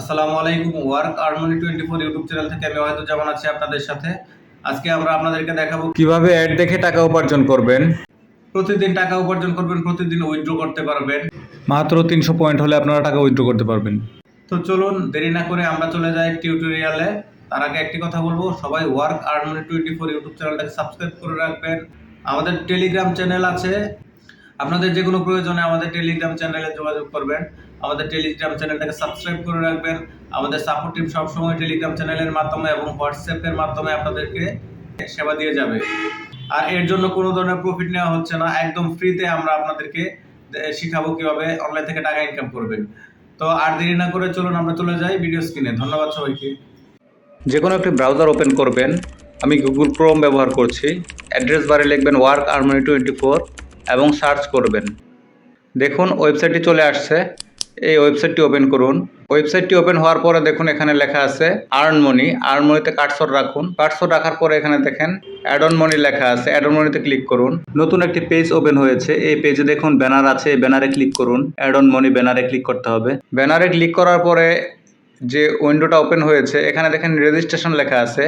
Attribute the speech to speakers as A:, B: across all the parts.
A: আসসালামু আলাইকুম work armoney twenty four YouTube channel থেকে আমি হয়তো যেমন আছি আপনাদের সাথে। আজকে আমরা আপনাদেরকে দেখাবো
B: কীভাবে অ্যাড দেখে টাকা উপার্জন করবেন।
A: প্রতিদিন টাকা উপার্জন করবেন প্রতিদিন উইথড্র করতে পারবেন।
B: মাত্র তিনশো পয়েন্ট হলে আপনারা টাকা উইথড্র করতে পারবেন।
A: তো চলুন দেরি না করে আমরা চলে যাই টিউটোরিয়ালে তার আগে একটি কথা বলব সবাই work armoney twenty four YouTube চ্যানেলটাকে সাবস্ক্রাইব করে রাখবেন। আমাদের টেলিগ্রাম চ্যানেল আছে। আপনাদের যে কোনো প্রয়োজনে আমাদের টেলিগ্রাম চ্যানেলে যোগাযোগ করবেন। আমাদের টেলিগ্রাম চ্যানেলটাকে সাবস্ক্রাইব করে রাখবেন। আমাদের সাপোর্ট টিম সবসময় টেলিগ্রাম চ্যানেলের মাধ্যমে এবং হোয়াটসঅ্যাপের মাধ্যমে আপনাদেরকে সেবা দিয়ে যাবে। আর এর জন্য কোনো ধরনের প্রফিট নেওয়া হচ্ছে না। একদম ফ্রিতে আমরা আপনাদেরকে শিখাবো কীভাবে অনলাইন থেকে টাকা ইনকাম করবেন। তো আর দেরি না করে চলুন আমরা চলে যাই ভিডিও স্ক্রিনে ধন্যবাদ সবাইকে।
B: যে কোনো একটি ব্রাউজার ওপেন করবেন। আমি গুগল ক্রোম ব্যবহার করছি। অ্যাড্রেস বারে লিখবেন ওয়ার্ক আর্মনি টোয়েন্টি ফোর এবং সার্চ করবেন। দেখুন ওয়েবসাইটটি চলে আসছে। এই ওয়েবসাইটটি ওপেন করুন। ওয়েবসাইটটি ওপেন হওয়ার পরে দেখুন এখানে লেখা আছে আর্ন মনি। আর্ন মনিতে কাটসর রাখুন। কাটসর রাখার পরে এখানে দেখেন অ্যাড অন মনি লেখা আছে। অ্যাড অন মনিতে ক্লিক করুন। নতুন একটি পেজ ওপেন হয়েছে। এই পেজে দেখুন ব্যানার আছে। এই ব্যানারে ক্লিক করুন। অ্যাড অন মনি ব্যানারে ক্লিক করতে হবে। ব্যানারে ক্লিক করার পরে যে উইন্ডোটা ওপেন হয়েছে, এখানে দেখেন রেজিস্ট্রেশন লেখা আছে।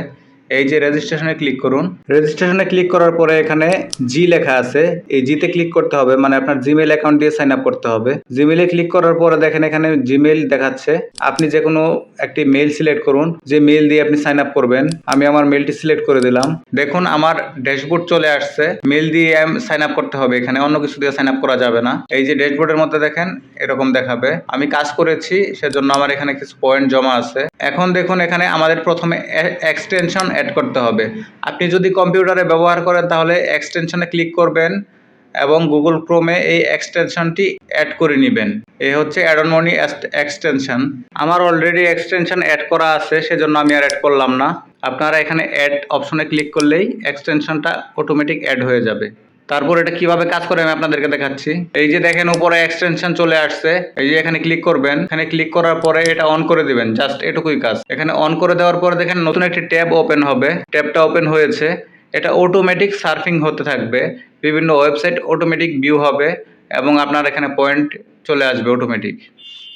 B: এই যে রেজিস্ট্রেশনে ক্লিক করুন। রেজিস্ট্রেশনে ক্লিক করার পরে এখানে জি লেখা আছে। এই জিতে ক্লিক করতে হবে মানে আপনার জিমেল অ্যাকাউন্ট দিয়ে সাইন আপ করতে হবে। জিমেলে ক্লিক করার পরে দেখেন এখানে জিমেল দেখাচ্ছে। আপনি যে কোনো একটি মেল সিলেক্ট করুন, যে মেল দিয়ে আপনি সাইন আপ করবেন। আমি আমার মেলটি সিলেক্ট করে দিলাম। দেখুন, আমার ড্যাশবোর্ড চলে আসছে। মেল দিয়ে সাইন আপ করতে হবে, এখানে অন্য কিছু দিয়ে সাইন আপ করা যাবে না। এই যে ড্যাশবোর্ডের মধ্যে দেখেন, এরকম দেখাবে। আমি কাজ করেছি, সেজন্য আমার এখানে কিছু পয়েন্ট জমা আছে। এখন দেখুন, এখানে আমাদের প্রথমে এক্সটেনশন অ্যাড করতে হবে। আপনি যদি কম্পিউটারে ব্যবহার করেন, তাহলে এক্সটেনশনে ক্লিক করবেন এবং গুগল ক্রোমে এই এক্সটেনশনটি অ্যাড করে নেবেন। এই হচ্ছে অ্যাডনমনি এক্সটেনশন আমার অলরেডি এক্সটেনশন অ্যাড করা আছে, সেজন্য আমি আর অ্যাড করলাম না। আপনারা এখানে অ্যাড অপশনে ক্লিক করলেই এক্সটেনশনটা অটোমেটিক অ্যাড হয়ে যাবে। তারপর এটা কীভাবে কাজ করে আমি আপনাদেরকে দেখাচ্ছি। এই যে দেখেন উপরে এক্সটেনশন চলে আসছে। এই যে এখানে ক্লিক করবেন। এখানে ক্লিক করার পরে এটা অন করে দিবেন। জাস্ট এটুকুই কাজ। এখানে অন করে দেওয়ার পরে দেখেন নতুন একটি ট্যাব ওপেন হবে। ট্যাবটা ওপেন হয়েছে। এটা অটোমেটিক সার্ফিং হতে থাকবে। বিভিন্ন ওয়েবসাইট অটোমেটিক ভিউ হবে এবং আপনার এখানে পয়েন্ট চলে আসবে অটোমেটিক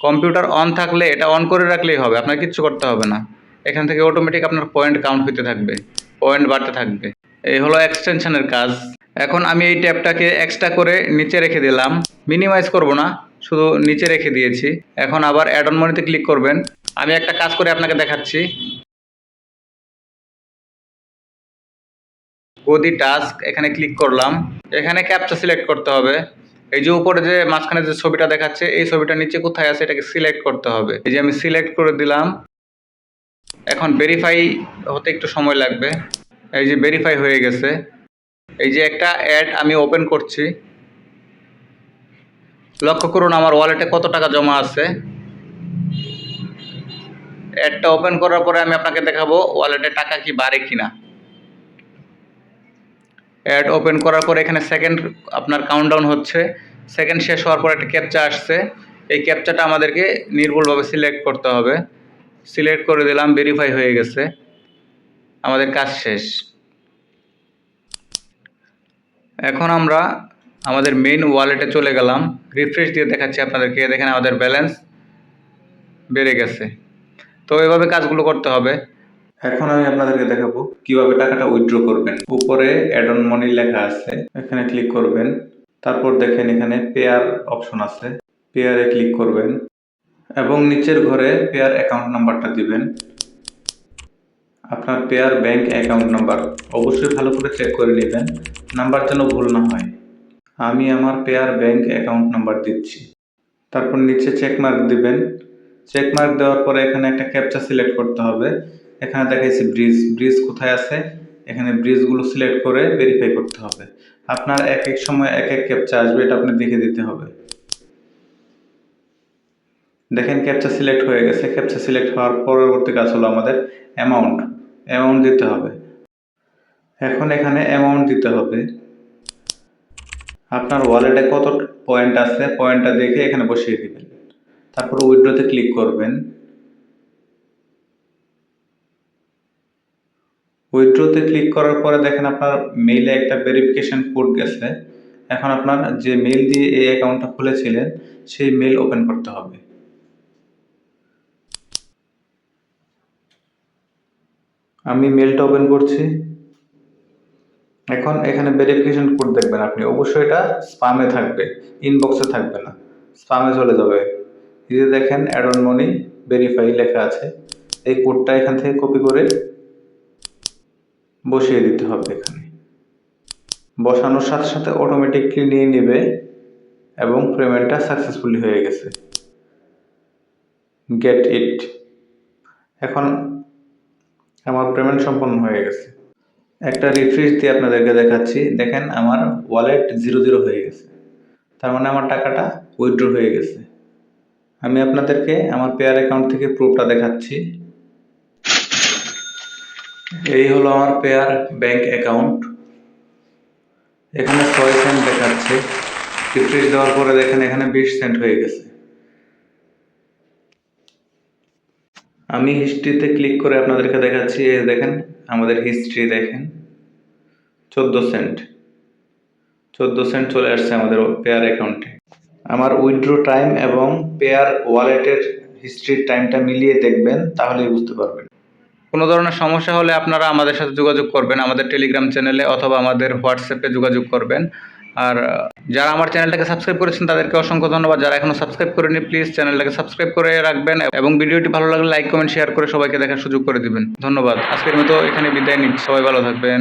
B: কম্পিউটার অন থাকলে এটা অন করে রাখলেই হবে। আপনার কিচ্ছু করতে হবে না। এখান থেকে অটোমেটিক আপনার পয়েন্ট কাউন্ট হতে থাকবে। পয়েন্ট বাড়তে থাকবে। এই হলো এক্সটেনশনের কাজ। এখন আমি এই ট্যাবটাকে এক্সট্রা করে নিচে রেখে দিলাম। মিনিমাইজ করব না, শুধু নিচে রেখে দিয়েছি। এখন আবার অ্যাড অন মনিতে ক্লিক করবেন। আমি একটা কাজ করে আপনাকে দেখাচ্ছি। গদি টাস্ক এখানে ক্লিক করলাম। এখানে ক্যাপচা সিলেক্ট করতে হবে। এই যে উপরে যে মাঝখানে যে ছবিটা দেখাচ্ছে, এই ছবিটা নিচে কোথায় আছে এটাকে সিলেক্ট করতে হবে। এই যে আমি সিলেক্ট করে দিলাম। এখন ভেরিফাই হতে একটু সময় লাগবে। এই যে ভেরিফাই হয়ে গেছে। এই যে একটা অ্যাড আমি ওপেন করছি। লক্ষ্য করুন আমার ওয়ালেটে কত টাকা জমা আছে। অ্যাডটা ওপেন করার পরে আমি আপনাকে দেখাবো ওয়ালেটে টাকা কি বাড়ে কিনা। অ্যাড ওপেন করার পরে এখানে সেকেন্ড আপনার কাউন্টডাউন হচ্ছে। সেকেন্ড শেষ হওয়ার পর একটা ক্যাপচা আসছে। এই ক্যাপচাটা আমাদেরকে নির্ভুলভাবে সিলেক্ট করতে হবে। সিলেক্ট করে দিলাম ভেরিফাই হয়ে গেছে। আমাদের কাজ শেষ। এখন আমরা আমাদের মেইন ওয়ালেটে চলে গেলাম। রিফ্রেশ দিয়ে দেখাচ্ছি আপনাদেরকে। দেখেন আমাদের ব্যালেন্স বেড়ে গেছে। তো এভাবে কাজগুলো করতে হবে। এখন আমি আপনাদেরকে দেখাবো কীভাবে টাকাটা উইথড্র করবেন। উপরে অ্যাড অন মানি লেখা আছে। এখানে ক্লিক করবেন। তারপর দেখেন এখানে পেয়ার অপশন আছে। পেয়ারে ক্লিক করবেন। এবং নিচের ঘরে পেয়ার অ্যাকাউন্ট নাম্বারটা দিবেন। আপনার পেয়ার ব্যাংক অ্যাকাউন্ট নাম্বার। অবশ্যই ভালো করে চেক করে নেবেন। নাম্বার যেন ভুল না হয়। আমি আমার পেয়ার ব্যাংক অ্যাকাউন্ট নাম্বার দিচ্ছি। তারপর নিচে চেক মার্ক দিবেন। চেক মার্ক দেওয়ার পরে এখানে একটা ক্যাপচা সিলেক্ট করতে হবে। এখানে দেখাইছে ব্রিজ ব্রিজ কোথায় আছে? এখানে ব্রিজগুলো সিলেক্ট করে ভেরিফাই করতে হবে। আপনার এক এক সময় এক এক ক্যাপচা আসবে, এটা আপনি দেখে দিতে হবে। দেখেন ক্যাপচা সিলেক্ট হয়ে গেছে। ক্যাপচা সিলেক্ট হওয়ার পরবর্তী কাজ হলো আমাদের অ্যামাউন্ট অ্যামাউন্ট দিতে হবে। এখন এখানে অ্যামাউন্ট দিতে হবে। আপনার ওয়ালেটে কত পয়েন্ট আছে পয়েন্টটা দেখে এখানে বসিয়ে দিবেন। তারপর উইড্রোতে ক্লিক করবেন। উইথড্রোতে ক্লিক করার পরে দেখেন আপনার মেইলে একটা ভেরিফিকেশন কোড গেছে। এখন আপনার যে মেল দিয়ে এই অ্যাকাউন্টটা খুলেছিলেন, সেই মেল ওপেন করতে হবে। আমি মেলটা ওপেন করছি। এখন এখানে ভেরিফিকেশন কোড দেখবেন আপনি। অবশ্যই এটা স্পামে থাকবে ইনবক্সে থাকবে না। স্পামে চলে যাবে। এই যে দেখেন অ্যাড অন মনি ভেরিফাই লেখা আছে। এই কোডটা এখান থেকে কপি করে বসিয়ে দিতে হবে এখানে। বসানোর সাথে সাথে অটোমেটিকলি নিয়ে নেবে এবং পেমেন্টটা সাকসেসফুলি হয়ে গেছে। গেট ইট এখন আমার পেমেন্ট সম্পন্ন হয়ে গেছে। একটা রিফ্রেশ দিয়ে আপনাদেরকে দেখাচ্ছি। দেখেন আমার ওয়ালেট জিরো জিরো হয়ে গেছে। তার মানে আমার টাকাটা উইথড্র হয়ে গেছে। আমি আপনাদেরকে আমার পেয়ার অ্যাকাউন্ট থেকে প্রুফটা দেখাচ্ছি। এই হলো আমার পেয়ার ব্যাংক অ্যাকাউন্ট এখানে ছয় সেন্ট দেখাচ্ছে। রিফ্রেশ দেওয়ার পরে দেখেন এখানে বিশ সেন্ট হয়ে গেছে। আমি হিস্ট্রিতে ক্লিক করে আপনাদেরকে দেখাচ্ছি দেখেন, আমাদের হিস্ট্রি দেখেন। চোদ্দ সেন্ট চোদ্দ সেন্ট চলে আসছে আমাদের পেয়ার অ্যাকাউন্টে আমার উইথড্র টাইম এবং পেয়ার ওয়ালেটের হিস্ট্রির টাইমটা মিলিয়ে দেখবেন, তাহলেই বুঝতে পারবেন। কোনো ধরনের সমস্যা হলে আপনারা আমাদের সাথে যোগাযোগ করবেন, আমাদের টেলিগ্রাম চ্যানেলে অথবা আমাদের হোয়াটসঅ্যাপে যোগাযোগ করবেন। আর যারা আমার চ্যানেলটাকে সাবস্ক্রাইব করেছেন, তাদেরকে অসংখ্য ধন্যবাদ। যারা এখনও সাবস্ক্রাইব করেনি প্লিজ চ্যানেলটাকে সাবস্ক্রাইব করে রাখবেন এবং ভিডিওটি ভালো লাগলে লাইক, কমেন্ট, শেয়ার করে সবাইকে দেখার সুযোগ করে দিবেন। ধন্যবাদ। আজকের মতো এখানে বিদায় নিচ্ছি। সবাই ভালো থাকবেন।